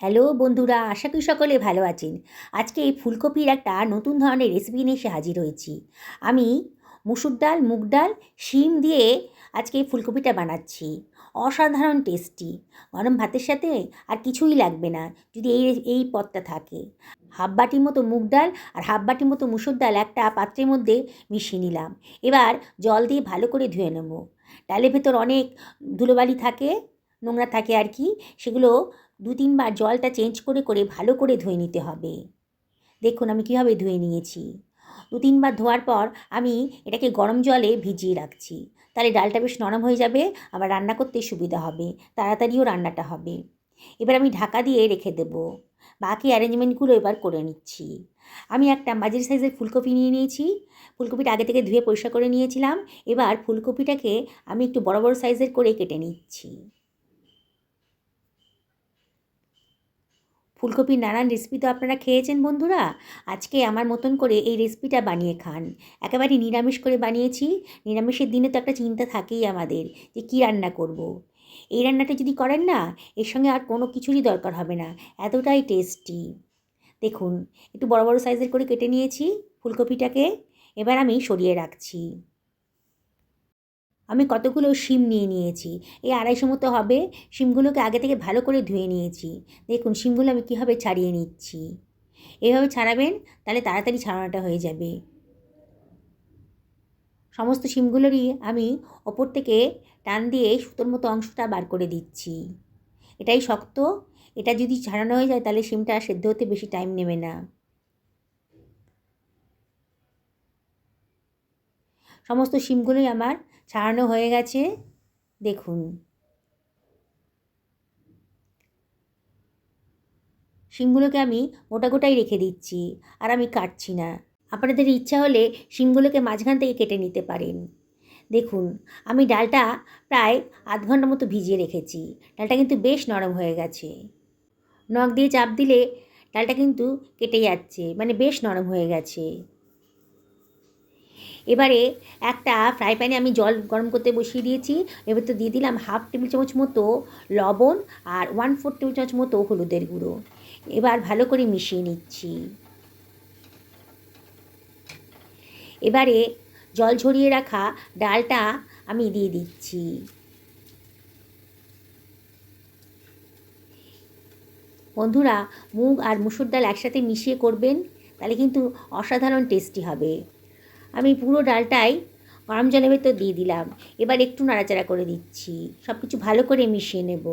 Hello বন্ধুরা, আশা করি সকলে ভালো আছেন। আজকে এই ফুলকপির একটা নতুন ধরনের রেসিপি নিয়ে এসে হাজির হয়েছি। আমি মুসুর ডাল, মুগ ডাল, শিম দিয়ে আজকে এই ফুলকপিটা বানাচ্ছি। অসাধারণ টেস্টি গরম ভাতের সাথে আর কিছুই লাগবে না, যদি এই এই পদটা থাকে। হাফ বাটির মতো মুগ ডাল আর হাফ বাটির মতো মুসুর ডাল একটা পাত্রের মধ্যে মিশিয়ে নিলাম। এবার জল দিয়ে ভালো করে ধুয়ে নেব। ডালের ভেতর অনেক ধুলোবালি থাকে, নোংরা থাকে আর কি, সেগুলো দু তিনবার জলটা চেঞ্জ করে করে ভালো করে ধুয়ে নিতে হবে। দেখুন আমি কীভাবে ধুয়ে নিয়েছি। দু তিনবার ধোয়ার পর আমি এটাকে গরম জলে ভিজিয়ে রাখছি। তাহলে ডালটা বেশ নরম হয়ে যাবে, আবার রান্না করতে সুবিধা হবে, তাড়াতাড়িও রান্নাটা হবে। এবার আমি ঢাকা দিয়ে রেখে দেব। বাকি অ্যারেঞ্জমেন্টগুলো এবার করে নিচ্ছি। আমি একটা মাঝারি সাইজের ফুলকপি নিয়ে নিয়েছি। ফুলকপিটা আগে থেকে ধুয়ে পরিষ্কার করে নিয়েছিলাম। এবার ফুলকপিটাকে আমি একটু বড় বড় সাইজের করে কেটে নিচ্ছি। ফুলকপির নানান রেসিপি তো আপনারা খেয়েছেন বন্ধুরা। আজকে আমার মতন করে এই রেসিপিটা বানিয়ে খান। একেবারে নিরামিষ করে বানিয়েছি। নিরামিষের দিনে তো একটা চিন্তা থাকেই আমাদের যে কী রান্না করব। এই রান্নাটা যদি করেন না, এর সঙ্গে আর কোনো কিছুরই দরকার হবে না। এতটাই টেস্টি দেখুন, একটু বড় বড় সাইজের করে কেটে নিয়েছি ফুলকপিটাকে। এবার আমি সরিয়ে রাখছি। আমি কতগুলো শিম নিয়ে নিয়েছি। এই আড়াইশো মতো হবে, শিমগুলোকে আগে থেকে ভালো করে ধুয়ে নিয়েছি। দেখুন, শিমগুলো আমি কীভাবে ছাড়িয়ে নিচ্ছি। এভাবে ছাড়াবেন, তাহলে তাড়াতাড়ি ছাড়ানোটা হয়ে যাবে। সমস্ত শিমগুলোরই আমি ওপর থেকে টান দিয়ে সুতোর মতো অংশটা বার করে দিচ্ছি। এটাই শক্ত, এটা যদি ছাড়ানো হয়ে যায়, তাহলে শিমটা সেদ্ধ হতে বেশি টাইম নেবে না। সমস্ত শিমগুলোই আমার ছাড়ানো হয়ে গেছে। দেখুন। শিমগুলোকে আমি গোটা গোটাই রেখে দিচ্ছি, আর আমি কাটছি না। আপনাদের ইচ্ছা হলে শিমগুলোকে মাঝখান থেকে কেটে নিতে পারেন। দেখুন, আমি ডালটা প্রায় আধ ঘণ্টা মতো ভিজিয়ে রেখেছি। ডালটা কিন্তু বেশ নরম হয়ে গেছে। নখ দিয়ে চাপ দিলে ডালটা কিন্তু কেটে যাচ্ছে মানে বেশ নরম হয়ে গেছে। এবারে একটা ফ্রাই প্যানে আমি জল গরম করতে বসিয়ে দিয়েছি। এবার তো দিয়ে দিলাম হাফ টেবিল চামচ মতো লবণ আর ওয়ান ফোর টেবিল চামচ মতো হলুদের গুঁড়ো। এবার ভালো করে মিশিয়ে নিচ্ছি। এবারে জল ঝরিয়ে রাখা ডালটা আমি দিয়ে দিচ্ছি। বন্ধুরা, মুগ আর মুসুর ডাল একসাথে মিশিয়ে করবেন, তাহলে কিন্তু অসাধারণ টেস্টি হবে। আমি পুরো ডালটাই গরম জলের ভেতর দিয়ে দিলাম। এবার একটু নাড়াচাড়া করে দিচ্ছি। সব কিছু ভালো করে মিশিয়ে নেব।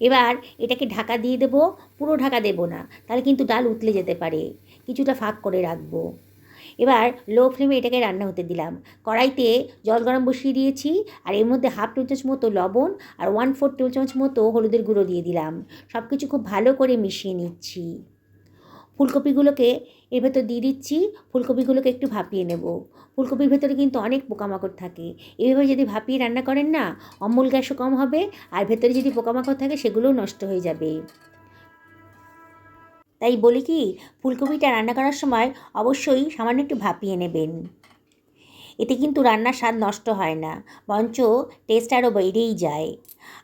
এবার এটাকে ঢাকা দিয়ে দেবো। পুরো ঢাকা দেব না, তাহলে কিন্তু ডাল উতলে যেতে পারে। কিছুটা ফাঁক করে রাখব। এবার লো ফ্লেমে এটাকে রান্না হতে দিলাম। কড়াইতে জল গরম বসিয়ে দিয়েছি, আর এর মধ্যে হাফ টেবিল চামচ মতো লবণ আর ওয়ান ফোর টেবিল চামচ মতো হলুদের গুঁড়ো দিয়ে দিলাম। সব কিছু খুব ভালো করে মিশিয়ে নিচ্ছি। ফুলকপিগুলোকে এর ভেতর দিয়ে দিচ্ছি, ফুলকপিগুলোকে একটু ভাপিয়ে নেব। ফুলকপির ভেতরে কিন্তু অনেক পোকামাকড় থাকে। এভাবে যদি ভাপিয়ে রান্না করেন না, অম্বল গ্যাসও কম হবে, আর ভেতরে যদি পোকামাকড় থাকে, সেগুলোও নষ্ট হয়ে যাবে। তাই বলি কি, ফুলকপিটা রান্না করার সময় অবশ্যই সামান্য একটু ভাপিয়ে নেবেন। এতে কিন্তু রান্নার স্বাদ নষ্ট হয় না, বরঞ্চ টেস্ট আরও বেড়েই যায়।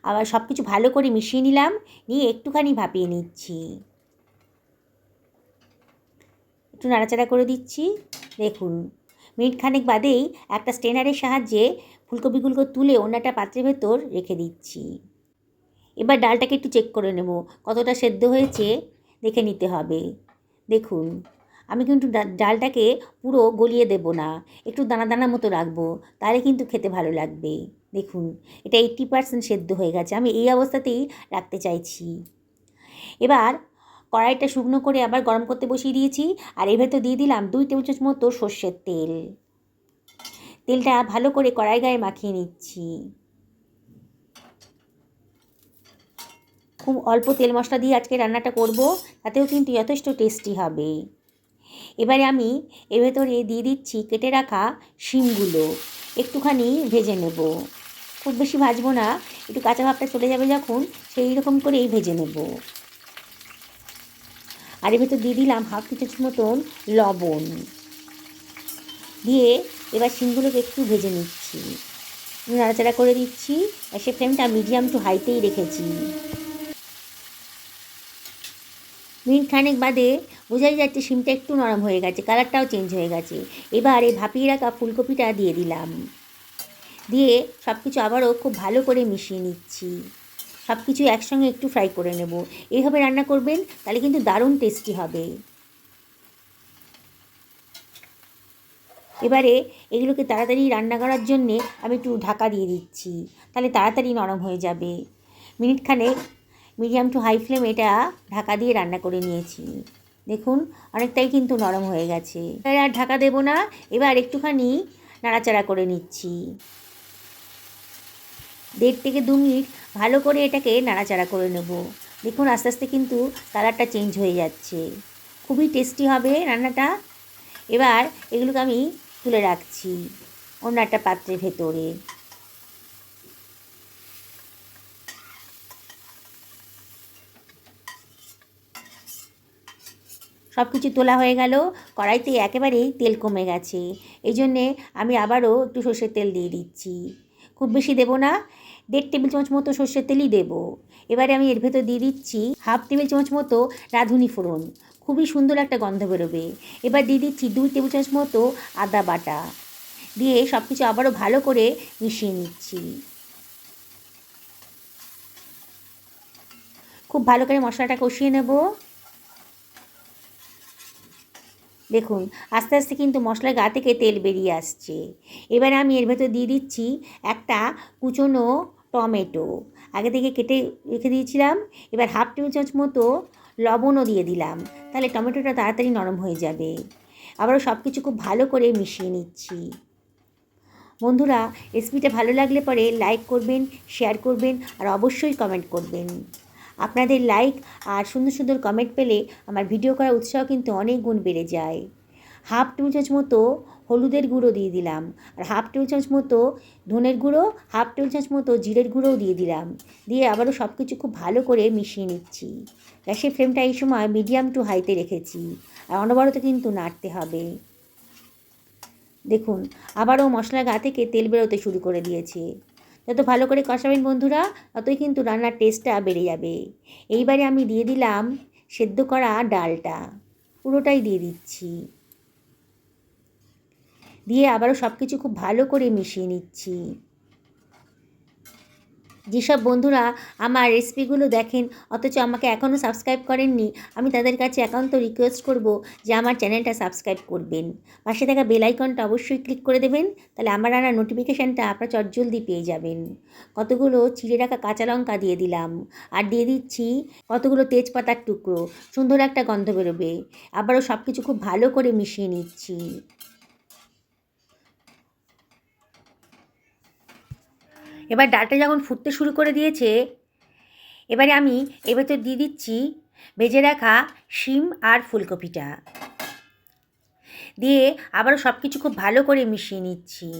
আবার সব কিছু ভালো করে মিশিয়ে নিলাম, নিয়ে একটুখানি ভাপিয়ে নিচ্ছি। একটু নাড়াচাড়া করে দিচ্ছি। দেখুন মিনিট খানেক বাদেই একটা স্টেনারের সাহায্যে ফুলকপিগুলো তুলে অন্য একটা পাত্রের ভেতর রেখে দিচ্ছি। এবার ডালটাকে একটু চেক করে নেব, কতটা সেদ্ধ হয়েছে, দেখে নিতে হবে। দেখুন, আমি কিন্তু ডালটাকে পুরো গলিয়ে দেব না, একটু দানা দানা মতো রাখব, তাহলে কিন্তু খেতে ভালো লাগবে। দেখুন, এটা এইট্টি পার্সেন্ট সেদ্ধ হয়ে গেছে, আমি এই অবস্থাতেই রাখতে চাইছি। এবার কড়াইটা শুকনো করে আবার গরম করতে বসিয়ে দিয়েছি আর এর ভেতর দিয়ে দিলাম দুই টেবিল চামচ মতো সর্ষের তেল। তেলটা ভালো করে কড়াই গায়ে মাখিয়ে নিচ্ছি। খুব অল্প তেল মশলা দিয়ে আজকে রান্নাটা করব, তাতেও কিন্তু যথেষ্ট টেস্টি হবে। এবারে আমি এর ভেতরে দিয়ে দিচ্ছি কেটে রাখা শিমগুলো, একটুখানি ভেজে নেব। খুব বেশি ভাজবো না, একটু কাঁচা ভাবটা চলে যাবে যখন, সেই রকম করেই ভেজে নেব। আর এর ভেতর দিয়ে দিলাম হাফ টি চামচ মতন লবণ। দিয়ে এবার শিমগুলোকে একটু ভেজে নিচ্ছি। নাড়াচাড়া করে দিচ্ছি। আর সে ফ্লেমটা মিডিয়াম টু হাইতেই রেখেছি। মিনিট খানেক বাদে বোঝাই যাচ্ছে শিমটা একটু নরম হয়ে গেছে কালারটাও চেঞ্জ হয়ে গেছে। এবার এই ভাপিয়ে রাখা ফুলকপিটা দিয়ে দিলাম। দিয়ে সব কিছু আবারও খুব ভালো করে মিশিয়ে নিচ্ছি। সব কিছু একসঙ্গে একটু ফ্রাই করে নেব। এইভাবে রান্না করবেন, তাহলে কিন্তু দারুণ টেস্টি হবে। এবারে এগুলোকে তাড়াতাড়ি রান্না করার জন্যে আমি একটু ঢাকা দিয়ে দিচ্ছি। তাহলে তাড়াতাড়ি নরম হয়ে যাবে। মিনিট খানেক মিডিয়াম টু হাই ফ্লেম এটা ঢাকা দিয়ে রান্না করে নিয়েছি। দেখুন, অনেকটাই কিন্তু নরম হয়ে গেছে। এবার আর ঢাকা দেবো না, এবার একটুখানি নাড়াচাড়া করে নিচ্ছি। দেড় থেকে দু মিনিট ভালো করে এটাকে নাড়াচাড়া করে নেব। দেখুন, আস্তে আস্তে কিন্তু কালারটা চেঞ্জ হয়ে যাচ্ছে। খুবই টেস্টি হবে রান্নাটা। এবার এগুলোকে আমি তুলে রাখছি অন্য একটা পাত্রের ভেতরে। সব কিছু তোলা হয়ে গেল। কড়াইতে একেবারেই তেল কমে গেছে। এই জন্যে আমি আবারও একটু সর্ষের তেল দিয়ে দিচ্ছি। খুব বেশি দেবো না। দেড় টেবিল চামচ মতো সর্ষের তেলই দেবো। এবারে আমি এর ভেতর দিয়ে দিচ্ছি হাফ টেবিল চামচ মতো রাঁধুনি ফোড়ন। খুবই সুন্দর একটা গন্ধ বেরোবে। এবার দিয়ে দিচ্ছি দুই টেবিল চামচ মতো আদা বাটা। দিয়ে সব কিছু আবারও ভালো করে মিশিয়ে নিচ্ছি। খুব ভালো করে মশলাটা কষিয়ে নেব। দেখুন, আস্তে আস্তে কিন্তু মশলার গা থেকে তেল বেরিয়ে আসছে। এবারে আমি এর ভেতর দিয়ে দিচ্ছি একটা কুচনো টমেটো। আগে থেকে কেটে রেখে দিয়েছিলাম, এবার হাফ টেবিল চামচ মতো লবণও দিয়ে দিলাম। তাহলে টমেটোটা তাড়াতাড়ি নরম হয়ে যাবে। আবারও সব কিছু খুব ভালো করে মিশিয়ে নিচ্ছি। বন্ধুরা, রেসিপিটা ভালো লাগলে পরে লাইক করবেন, শেয়ার করবেন, আর অবশ্যই কমেন্ট করবেন। আপনাদের লাইক আর সুন্দর সুন্দর কমেন্ট পেলে আমার ভিডিও করার উৎসাহ কিন্তু অনেক গুণ বেড়ে যায়। হাফ টেবিল চামচ মতো হলুদের গুঁড়ো দিয়ে দিলাম। আর হাফ টেবিল চামচ মতো ধনের গুঁড়ো, হাফ টেবিল চামচ মতো জিরের গুঁড়োও দিয়ে দিলাম। দিয়ে আবারও সব কিছু খুব ভালো করে মিশিয়ে নিচ্ছি। গ্যাসের ফ্লেমটা এই সময় মিডিয়াম টু হাইতে রেখেছি। আর অনবরত কিন্তু নাড়তে হবে। দেখুন, আবারও মশলার গা থেকে তেল বেরোতে শুরু করে দিয়েছে। যত ভালো করে কষাবেন বন্ধুরা, ততই কিন্তু রান্নার টেস্টটা বেড়ে যাবে। এইবারে আমি দিয়ে দিলাম সেদ্ধ করা ডালটা। পুরোটাই দিয়ে দিচ্ছি। দিয়ে আবারও সব কিছু খুব ভালো করে মিশিয়ে নিচ্ছি। যেসব বন্ধুরা আমার রেসিপিগুলো দেখেন, অথচ আমাকে এখনও সাবস্ক্রাইব করেননি, আমি তাদের কাছে একান্ত রিকোয়েস্ট করব যে আমার চ্যানেলটা সাবস্ক্রাইব করবেন। পাশে থাকা বেল আইকনটা অবশ্যই ক্লিক করে দেবেন, তাহলে আমার রান্নার নোটিফিকেশানটা আপনার চটজলদি পেয়ে যাবেন। কতগুলো চিড়ে রাখা কাঁচা লঙ্কা দিয়ে দিলাম, আর দিয়ে দিচ্ছি কতগুলো তেজপাতার টুকরো, সুন্দর একটা গন্ধ বেরোবে। আবারও সব কিছু খুব ভালো করে মিশিয়ে নিচ্ছি। এবার ডালটা যখন ফুটতে শুরু করে দিয়েছে, এবারে আমি এ ভেতর দিয়ে দিচ্ছি ভেজে রাখা শিম আর ফুলকপিটা। দিয়ে আবারও সব কিছু খুব ভালো করে মিশিয়ে নিচ্ছি।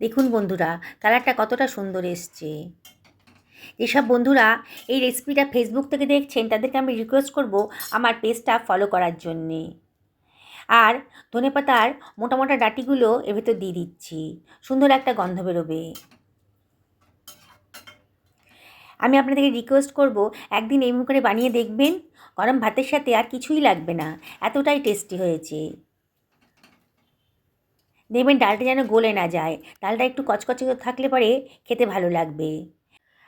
দেখুন বন্ধুরা, কালারটা কতটা সুন্দর এসছে। যেসব বন্ধুরা এই রেসিপিটা ফেসবুক থেকে দেখছেন, তাদেরকে আমি রিকোয়েস্ট করব আমার পেজটা ফলো করার জন্যে। আর ধনে পাতার মোটা মোটা ডাটিগুলো এর ভেতর দিয়ে দিচ্ছি। সুন্দর একটা গন্ধ বেরোবে। আমি আপনাদেরকে রিকোয়েস্ট করব, একদিন এই করে বানিয়ে দেখবেন, গরম ভাতের সাথে আর কিছুই লাগবে না, এতটাই টেস্টি হয়েছে। দেখবেন ডালটা যেন গলে না যায়, ডালটা একটু কচকচে থাকলে পরে খেতে ভালো লাগবে।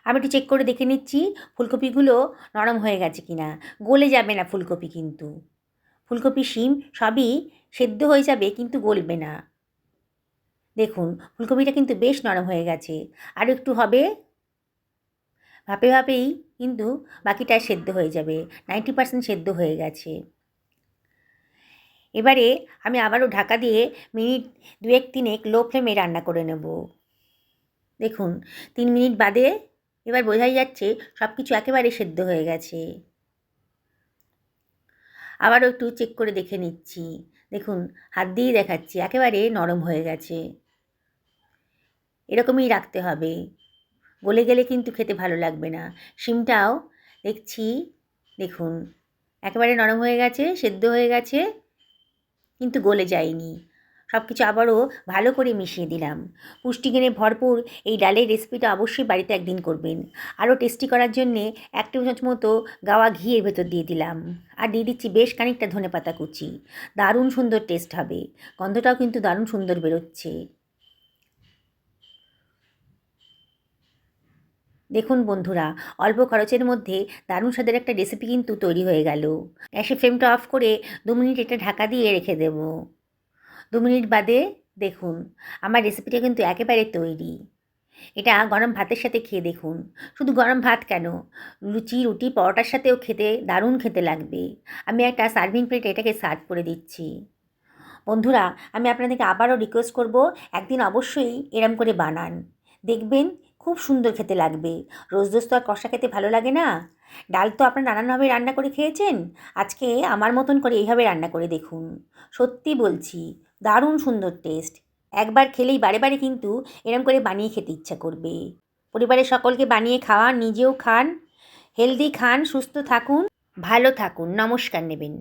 আমি একটু চেক করে দেখে নিচ্ছি, ফুলকপিগুলো নরম হয়ে গেছে কি না গলে যাবে না ফুলকপি কিন্তু। ফুলকপি, শিম সবই সেদ্ধ হয়ে যাবে কিন্তু গলবে না। দেখুন, ফুলকপিটা কিন্তু বেশ নরম হয়ে গেছে। আরও একটু হবে। ভাপে ভাপেই কিন্তু বাকিটা সেদ্ধ হয়ে যাবে। নাইনটি পার্সেন্ট সেদ্ধ হয়ে গেছে। এবারে আমি আবারও ঢাকা দিয়ে মিনিট দু এক তিনেক লো ফ্লেমে রান্না করে নেব। দেখুন, তিন মিনিট বাদে এবার বোঝাই যাচ্ছে সব কিছু একেবারে সেদ্ধ হয়ে গেছে। আবারও একটু চেক করে দেখে নিচ্ছি। দেখুন, হাত দিয়ে দেখাচ্ছি, একেবারে নরম হয়ে গেছে। এরকমই রাখতে হবে। গলে গেলে কিন্তু খেতে ভালো লাগবে না। শিমটাও দেখছি, দেখুন, একেবারে নরম হয়ে গেছে, সেদ্ধ হয়ে গেছে, কিন্তু গলে যায়নি। সব কিছু আবারও ভালো করে মিশিয়ে দিলাম। পুষ্টিগুণে ভরপুর এই ডালের রেসিপিটা অবশ্যই বাড়িতে একদিন করবেন। আরও টেস্টি করার জন্যে এক চামচ মতো গাওয়া ঘিয়ের ভেতর দিয়ে দিলাম। আর দিয়ে দিচ্ছি বেশ খানিকটা ধনে পাতা কুচি। দারুণ সুন্দর টেস্ট হবে। গন্ধটাও কিন্তু দারুণ সুন্দর বেরোচ্ছে। দেখুন বন্ধুরা, অল্প খরচের মধ্যে দারুণ স্বাদের একটা রেসিপি কিন্তু তৈরি হয়ে গেল। গ্যাসের ফ্লেমটা অফ করে দু মিনিট এটা ঢাকা দিয়ে রেখে দেব। দু মিনিট বাদে দেখুন। আমার রেসিপিটা কিন্তু একেবারে তৈরি। এটা গরম ভাতের সাথে খেয়ে দেখুন। শুধু গরম ভাত কেন? লুচি, রুটি, পরোটার সাথেও খেতে দারুণ খেতে লাগবে। আমি একটা সার্ভিং প্লেটে এটাকে সার্ভ করে দিচ্ছি। বন্ধুরা, আমি আপনাদেরকে আবারও রিকোয়েস্ট করব, একদিন অবশ্যই এরম করে বানান। দেখবেন খুব সুন্দর খেতে লাগবে। রোজ রোজ তো আর কষা খেতে ভালো লাগে না। ডাল তো আপনারা নানানভাবে রান্না করে খেয়েছেন। আজকে আমার মতন করে এইভাবে রান্না করে দেখুন। সত্যি বলছি দারুণ সুন্দর টেস্ট একবার খেলেই বারে বারে কিন্তু এরম করে বানিয়ে খেতে ইচ্ছা করবে। পরিবারের সকলকে বানিয়ে খাওয়ান, নিজেও খান হেলদি খান, সুস্থ থাকুন, ভালো থাকুন, নমস্কার নেবেন।